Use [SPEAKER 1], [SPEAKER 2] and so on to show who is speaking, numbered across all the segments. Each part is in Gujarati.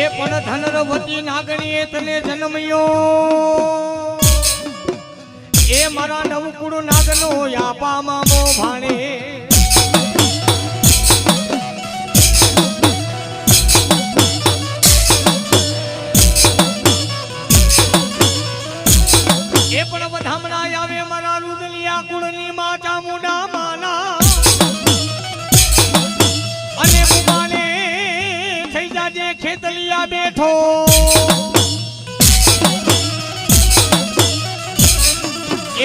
[SPEAKER 1] એ પણ ધનરવતી નાગણીએ તને જન્મ્યો. એ મારા નવકુળ નાગનો યાપા મામો ભાણે. એ પણ વધામણા આવે મારા રુદલિયા કુળની માં મુડા માના ખેતલિયા બેઠો.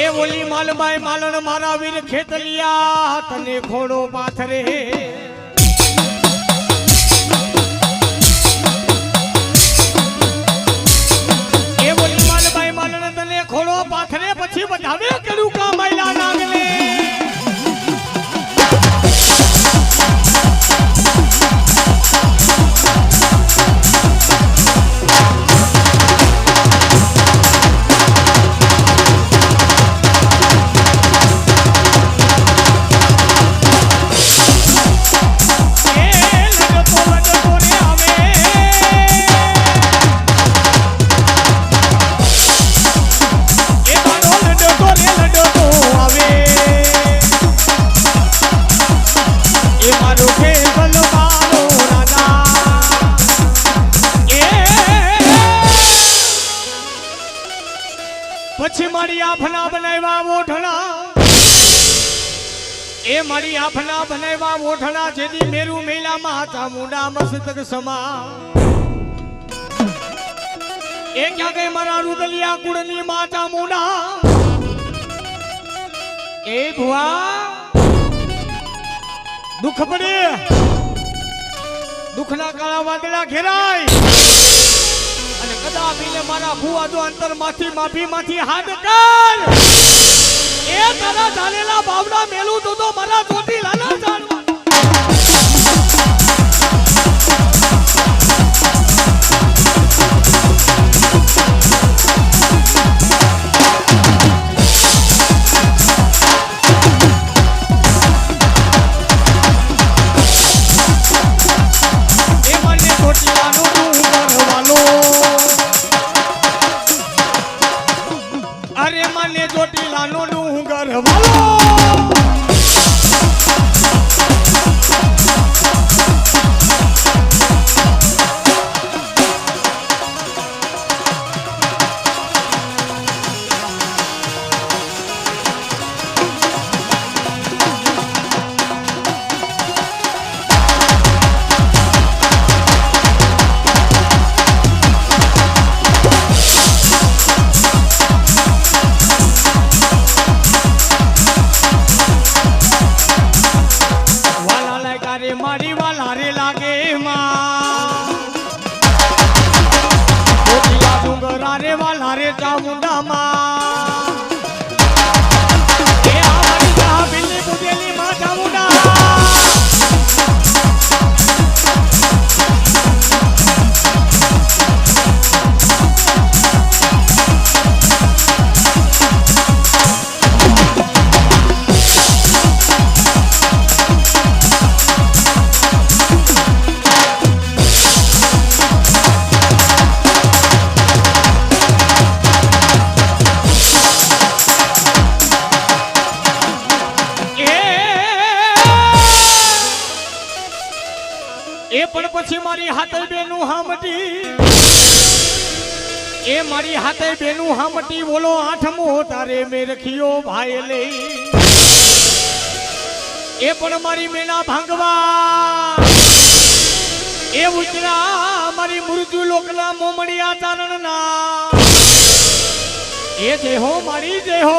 [SPEAKER 1] એ ઓલી માલબાઈ માલણ મારા વીર ખેતલિયા, તને ખોડો પાથરે. એ બોલી માલબાઈ માલણ તને ખોડો પાથરે, પછી વધાવે કરું કા પછી મારી આફના બનાવ્યા ઓઠણા એ મારી આફના બનાવ્યા ઓઠણા જેની મેરુ મેલા માતા મુંડા મસ્તક સમા એ ક્યાં ગઈ મારા રુદલિયા કુળની માતા મુંડા? એ ભુવા, દુખ પડે. દુઃખના કાળા વાદળા ઘેરાય. અને કદાપી મારા ભુવા જો અંતરમાંથી માફી માંથી હાથ કર એ તારા ધારેલા બાવડા મેલું તો તો મારા ચોટી લાલા જાણવા no, no. રે વાલા એ પણ પછી મારી હાથે બેનું હામટી. એ મારી હાથે બેનું હામટી, બોલો આઠમો તારે મેં રખ્યો ભાઈ લે એ પણ મારી મેના ભાંગવા. એ ઉતરા મારી મૃત્યુ લોકના મોમડિયા ચારણના. એ જે હો મારી જે હો.